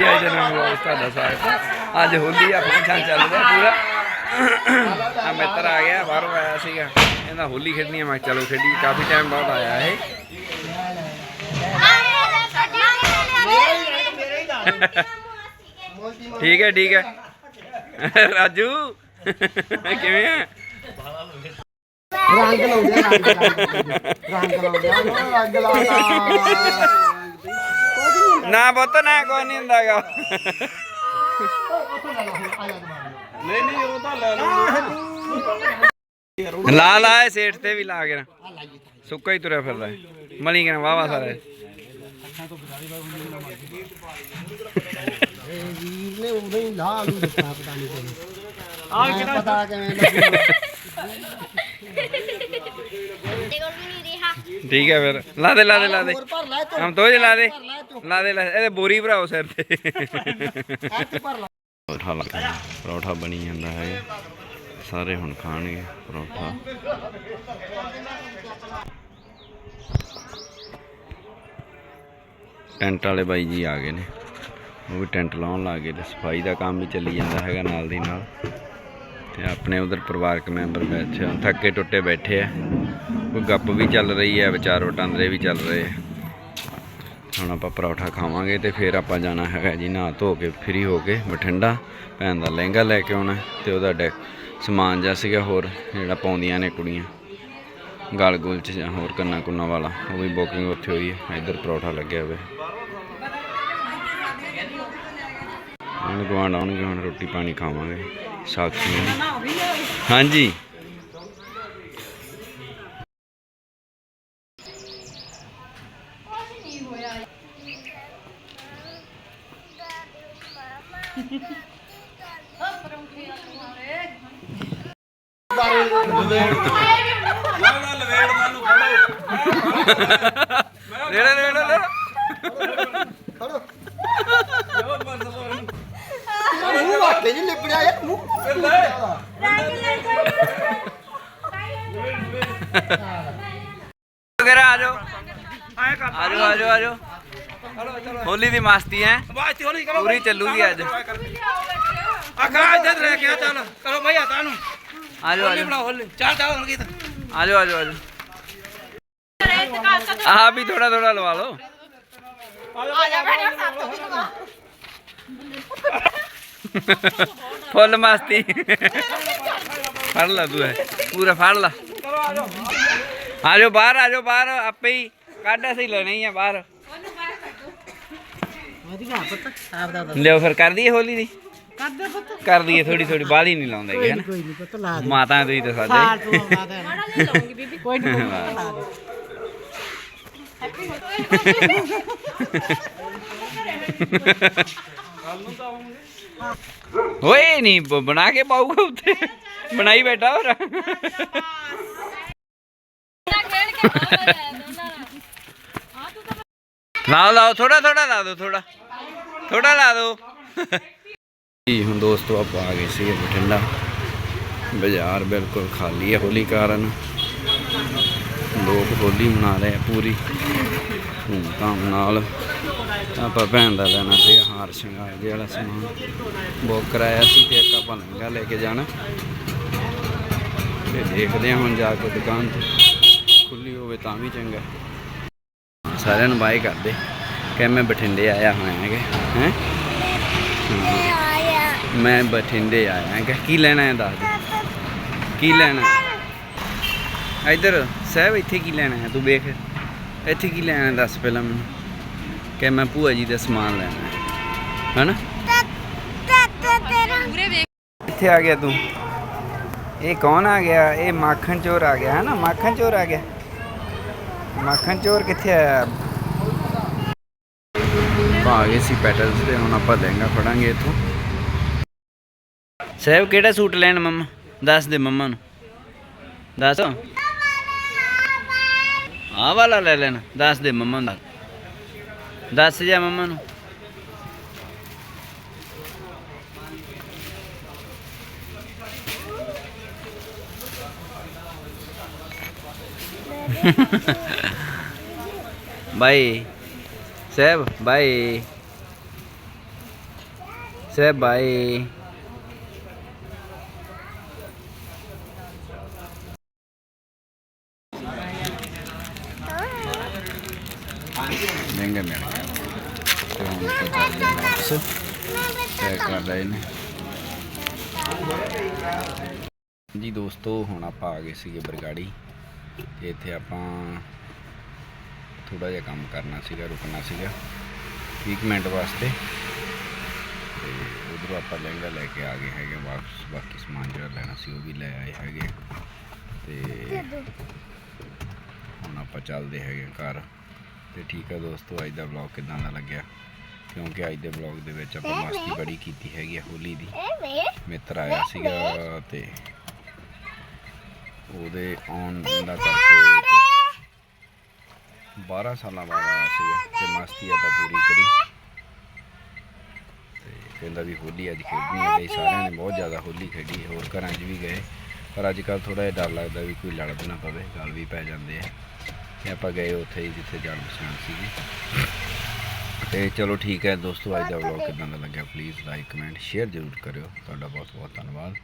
ਜੀ ਜਨਮ ਦਿਨ ਤੁਹਾਡਾ ਸਵਾਗਤ ਅੱਜ ਹੋਲੀ ਆ ਫੰਕਸ਼ਨ ਚੱਲ ਰਿਹਾ ਪੂਰਾ। ਆ ਮਿੱਤਰ ਆ ਗਿਆ, ਬਾਹਰੋਂ ਆਇਆ ਸੀਗਾ। ਇਹਦਾ ਹੋਲੀ ਖੇਡਣੀ ਮੈਂ ਚਲੋ ਖੇਡੀ, ਕਾਫੀ ਟਾਈਮ ਬਾਅਦ ਆਇਆ ਇਹ। ਠੀਕ ਹੈ ਠੀਕ ਹੈ। ਰਾਜੂ, ਕਿਵੇਂ ਆ? ਰੰਗ ਲਾਉਂਦੇ ਰੰਗ ਲਾਉਂਦੇ ਰੰਗ ਲਾਉਂਦੇ ਰੰਗ ਲਾਉਂਦਾ ਨਾ ਪੁੱਤ ਨਾ ਕੋਈ ਨਹੀਂ ਹੁੰਦਾਗਾ ਨਹੀਂ ਨਹੀਂ ਉਹ ਤਾਂ ਲੈ ਲਓ। ਲਾ ਲਾ ਸੇਠ ਤੇ ਵੀ ਲਾ ਕੇ ਸੁੱਕਾ ਹੀ ਤੁਰਿਆ ਫਿਰਦਾ। ਮਲੀ ਕੇ ਵਾਵਾ ਸਾਰਾ। ਇਹ। ਇਹ ਵੀਰ ਨੇ ਉਦੋਂ ਹੀ ਲਾ ਨੂੰ ਦਿੱਤਾ ਪਤਾ ਨਹੀਂ ਕਿਵੇਂ ਆ ਕਿਹੜਾ ਪਤਾ ਕਿਵੇਂ ਲੱਗੂ। ਠੀਕ ਹੈ ਫਿਰ। ਲਾ ਦੇ ਲਾ ਦੇ ਲਾ ਦੇ। ਹੋਰ ਭਰ ਲੈ ਤੂੰ ਹਮ ਤੋਜ ਲਾ ਦੇ। ਭਰ ਲੈ ਤੂੰ ਲਾ ਦੇ ਲਾ ਦੇ। ਇਹਦੇ ਬੋਰੀ ਭਰਾਓ ਸਿਰ ਤੇ। ਇੱਥੇ ਭਰ ਲੈ। ਪਰੌਠਾ ਬਣੀ ਜਾਂਦਾ ਹੈ ਸਾਰੇ ਹੁਣ ਖਾਣਗੇ ਪਰੌਠਾ। ਟੈਂਟ ਵਾਲੇ ਬਾਈ ਜੀ ਆ ਗਏ ਨੇ। ਉਹ ਵੀ ਟੈਂਟ ਲਾਉਣ ਲੱਗ ਗਏ ਤੇ ਸਫ਼ਾਈ ਦਾ ਕੰਮ ਵੀ ਚੱਲੀ ਜਾਂਦਾ ਹੈਗਾ ਨਾਲ ਦੀ ਨਾਲ। ਆਪਣੇ ਉਧਰ ਪਰਿਵਾਰਕ ਮੈਂਬਰ ਬੈਠੇ ਆ, ਥੱਕੇ ਟੁੱਟੇ ਬੈਠੇ ਆ। ਕੋਈ ਗੱਪ ਵੀ ਚੱਲ ਰਹੀ ਹੈ ਵਿਚਾਰ ਵਟਾਂਦਰੇ ਵੀ ਚੱਲ ਰਹੇ ਹੁਣ ਆਪਾਂ ਪਰੌਠਾ ਖਾਵਾਂਗੇ ਤੇ ਫਿਰ ਆਪਾਂ ਜਾਣਾ ਹੈਗਾ ਜੀ ਨਹਾ ਧੋ ਕੇ, ਫ੍ਰੀ ਹੋ ਕੇ ਬਠਿੰਡਾ। ਭੈਣ ਦਾ ਲਹਿੰਗਾ ਲੈ ਕੇ ਆਉਣਾ ਤੇ ਉਹਦਾ ਡੈ, ਸਮਾਨ ਜਿਹਾ ਸੀਗਾ ਹੋਰ, ਜਿਹੜਾ ਪਾਉਂਦੀਆਂ ਨੇ ਕੁੜੀਆਂ। ਗਲ ਗੁਲ ਚ ਜਾਂ ਹੋਰ ਕੰਨਾ ਕੁੰਨਾ ਵਾਲਾ, ਉਹ ਵੀ ਬੁਕਿੰਗ ਉੱਥੇ ਹੋਈ ਹੈ ਇੱਧਰ ਪਰੌਠਾ ਲੱਗਿਆ ਹੋਵੇ ਹੁਣ ਗਵਾਂਡ ਆਉਣਗੇ ਹੁਣ ਰੋਟੀ ਪਾਣੀ ਖਾਵਾਂਗੇ ਸਾਖੀ। ਹਾਂਜੀ ਲੈਣਾ ਖੜੋ ਵਾਕੇ ਨਹੀਂ ਲਿਪੜਿਆ ਯਾਰ ਮੂੰਹ ਵਗੈਰਾ ਆ ਜਾਓ। ਆ ਜਾਓ ਆ ਜਾਓ ਆ ਜਾਓ। ਹੋਲੀ ਦੀ ਮਸਤੀ ਹੈ। ਬਾਤ ਹੋਲੀ ਕਰੋ ਪੂਰੀ ਚੱਲੂਗੀ ਅੱਜ। ਆਖਾ ਇੱਧਰ ਲੈ ਕੇ ਆ ਚੱਲ। ਕਰੋ ਭਾਈ ਹੱਥਾਂ ਨੂੰ। ਆ ਜਾਓ ਆ ਹੋਲੀ ਜਾਓ। ਬਣਾ ਹੋਲੀ। ਚਾਰ ਚਾਰ ਹੋਣ ਗੀਤ ਆ ਜਾਓ ਆ ਜਾਓ ਆ ਜਾਓ। ਆਹ ਵੀ ਥੋੜਾ ਥੋੜਾ ਲਵਾ ਲਓ। ਫੁੱਲ ਮਸਤੀ। ਫੜ ਲਾ ਤੂੰ ਇਹ, ਪੂਰਾ ਫੜ ਲਾ। ਆ ਜਾਓ ਬਾਹਰ ਆ ਜਾਓ ਬਾਹਰ। ਆਪੇ ਹੀ ਕੱਢ ਅਸੀਂ ਲੈਣੇ ਹੀ ਆ ਬਾਹਰ। ਵਧੀਆ ਪੁੱਤ ਆਪਦਾ ਲਿਓ ਫਿਰ ਕਰ ਦਈਏ ਹੋਲੀ ਦੀ? ਕਰਦੇ ਪੁੱਤ। ਕਰ ਦਈਏ ਥੋੜੀ ਥੋੜੀ ਬਾਹਲੀ ਨਹੀਂ ਲਾਉਂਦੇ ਹੈਗੇ ਹਨਾ? ਕੋਈ ਨਹੀਂ ਪੁੱਤ ਲਾ ਮਾਤਾ ਤੁਸੀਂ ਤਾਂ ਸਾਲ ਸਾਡੇ ਤੂੰ ਮਾੜਾ ਨਹੀਂ ਲਾਉਂਗੀ ਬੀਬੀ। ਕੋਈ ਨਹੀਂ ਲਾ ਦੇ। ਓਏ ਨਹੀਂ ਬਣਾ ਕੇ ਪਾਊਗਾ ਉੱਤੇ ਬਣਾਈ ਬੈਠਾ ਹੋਰ। ਲਾਓ ਲਾਓ ਥੋੜਾ ਥੋੜਾ ਲਾ ਦਿਓ ਥੋੜਾ ਥੋੜਾ ਲਾ ਦਿਓ। ਜੀ, ਹੁਣ ਦੋਸਤੋ, ਆਪਾਂ ਆ ਗਏ ਸੀਗੇ ਬਠਿੰਡਾ। ਬਾਜ਼ਾਰ ਬਿਲਕੁਲ ਖਾਲੀ ਹੈ ਹੋਲੀ ਕਾਰਨ। ਲੋਕ ਹੋਲੀ ਮਨਾ ਰਹੇ ਆ ਪੂਰੀ। ਧੂਮਧਾਮ ਨਾਲ। ਆਪਾਂ ਭੈਣ ਦਾ ਲੈਣਾ ਸੀ ਹਾਰ ਸ਼ਿੰਗਾਰ ਦੇ ਵਾਲਾ ਸਮਾਨ। ਬੁੱਕ ਕਰਾਇਆ ਸੀ ਤੇ ਇੱਕ ਆਪਾਂ ਲਹਿੰਗਾ ਲੈ ਕੇ ਜਾਣਾ। ਤੇ ਦੇਖਦੇ ਹਾਂ ਹੁਣ ਜਾ ਕੇ ਦੁਕਾਨ ਤੇ ਖੁੱਲੀ ਹੋਵੇ ਤਾਂ ਵੀ ਚੰਗਾ। ਸਾਰਿਆਂ ਨੂੰ ਬਾਏ ਕਰਦੇ। ਕਿ ਮੈਂ ਬਠਿੰਡੇ ਆਇਆ ਹੋਇਆ ਹੈਗਾ, ਹੈ? ਮੈਂ ਬਠਿੰਡੇ ਆਇਆ ਹੈਗਾ। ਕੀ ਲੈਣਾ ਹੈ ਦੱਸ ਕੀ ਲੈਣਾ ਹੈ? ਇੱਧਰ ਸਹਿਬ, ਇੱਥੇ ਕੀ ਲੈਣਾ ਹੈ? ਤੂੰ ਵੇਖ। ਇੱਥੇ ਕੀ ਲੈਣਾ ਦੱਸ ਪਹਿਲਾਂ ਮੈਨੂੰ। ਕਿ ਮੈਂ ਭੂਆ ਜੀ ਦਾ ਸਮਾਨ ਲੈਣਾ ਹੈ। ਹਨਾ? ਇੱਥੇ ਆ ਗਿਆ ਤੂੰ। ਇਹ ਕੌਣ ਆ ਗਿਆ? ਇਹ ਮਾਖਣ ਚੋਰ ਆ ਗਿਆ ਹੈ ਨਾ ਮਾਖਣ ਚੋਰ ਆ ਗਿਆ। ਮਾਖਣ ਚੋਰ ਕਿੱਥੇ ਆਇਆ? ਆਪਾਂ ਗਏ ਸੀ ਪੈਟਲਸ ਤੇ, ਹੁਣ ਆਪਾਂ ਲਹਿੰਗਾ ਫੜਾਂਗੇ ਇੱਥੋਂ। ਸਹਿਬ, ਕਿਹੜਾ ਸੂਟ ਲੈਣ ਮੰਮਾ? ਦੱਸ ਦੇ ਮੰਮਾ ਨੂੰ। ਦੱਸ। ਆਹ ਵਾਲਾ ਲੈ ਲੈਣਾ। ਦੱਸ ਦੇ ਮੰਮਾ ਨੂੰ। ਦੱਸ ਜਾ ਮੰਮਾ ਨੂੰ ਬਾਈ ਸਹਿਬ ਬਾਈ ਸੇ ਬਾਏ ਮਹਿੰਗਾ ਮਿਲ ਗਿਆ ਤੇ ਹੁਣ ਤਾਂ ਚੱਲਦੇ ਹਾਂ ਵਾਪਸ ਚੈੱਕ ਕਰ ਰਹੇ ਨੇ ਜੀ ਦੋਸਤੋ ਹੁਣ ਆਪਾਂ ਆ ਗਏ ਸੀਗੇ ਬਰਗਾੜੀ। ਤੇ ਇੱਥੇ ਆਪਾਂ ਥੋੜਾ ਜਿਹਾ ਕੰਮ ਕਰਨਾ ਸੀਗਾ ਰੁਕਣਾ ਸੀਗਾ। 20 ਮਿੰਟ ਵਾਸਤੇ। ਤੇ ਉਧਰੋਂ ਆਪਾਂ ਲਹਿੰਗਾ ਲੈ ਕੇ ਆ ਗਏ ਹੈਗੇ ਵਾਪਸ। ਬਾਕੀ ਸਮਾਨ ਜਿਹੜਾ ਲੈਣਾ ਸੀ ਉਹ ਵੀ ਲੈ ਆਏ ਹੈਗੇ। ਤੇ ਹੁਣ ਆਪਾਂ ਚੱਲਦੇ ਹੈਗੇ ਘਰ। ਤੇ ਠੀਕ ਆ ਦੋਸਤੋ ਅੱਜ ਦਾ ਵਲੌਗ ਕਿਦਾਂ ਦਾ ਲੱਗਿਆ? ਕਿਉਂਕਿ ਅੱਜ ਦੇ ਵਲੌਗ ਦੇ ਵਿੱਚ ਆਪਾਂ ਮਸਤੀ ਬੜੀ ਕੀਤੀ ਹੈਗੀ ਆ ਹੋਲੀ ਦੀ। ਮਿੱਤਰ ਆਇਆ ਸੀਗਾ ਤੇ ਉਹਦੇ ਆਉਣ ਦਾ ਕਰਕੇ ਤੇ 12 ਸਾਲਾਂ ਬਾਅਦ ਆਇਆ ਸੀਗਾ ਤੇ ਮਸਤੀ ਆਪਾਂ ਪੂਰੀ ਕਰੀ। ਤੇ ਕਹਿੰਦਾ ਵੀ ਹੋਲੀ ਅੱਜ ਖੇਡਣੀ ਹੈ ਤੇ ਸਾਰਿਆਂ ਨੇ ਬਹੁਤ ਜ਼ਿਆਦਾ ਹੋਲੀ ਖੇਡੀ ਹੋਰ ਘਰਾਂ 'ਚ ਵੀ ਗਏ। ਪਰ ਅੱਜ ਕੱਲ ਥੋੜਾ ਜਿਹਾ ਡਰ ਲੱਗਦਾ ਵੀ ਕੋਈ ਲੜ ਨਾ ਪਵੇ ਗੱਲ ਵੀ ਪੈ ਜਾਂਦੇ ਆ। ਤੇ ਆਪਾਂ ਗਏ ਉੱਥੇ ਹੀ ਜਿੱਥੇ ਜਾਣ ਪਛਾਣ ਸੀਗੀ। ਤੇ ਚਲੋ ਠੀਕ ਹੈ ਦੋਸਤੋ ਅੱਜ ਦਾ ਵਲੌਗ ਕਿਦਾਂ। ਦਾ ਲੱਗਿਆ? ਪਲੀਜ਼ ਲਾਈਕ ਕਮੈਂਟ ਸ਼ੇਅਰ ਜ਼ਰੂਰ ਕਰਿਓ। ਤੁਹਾਡਾ ਬਹੁਤ ਬਹੁਤ ਧੰਨਵਾਦ।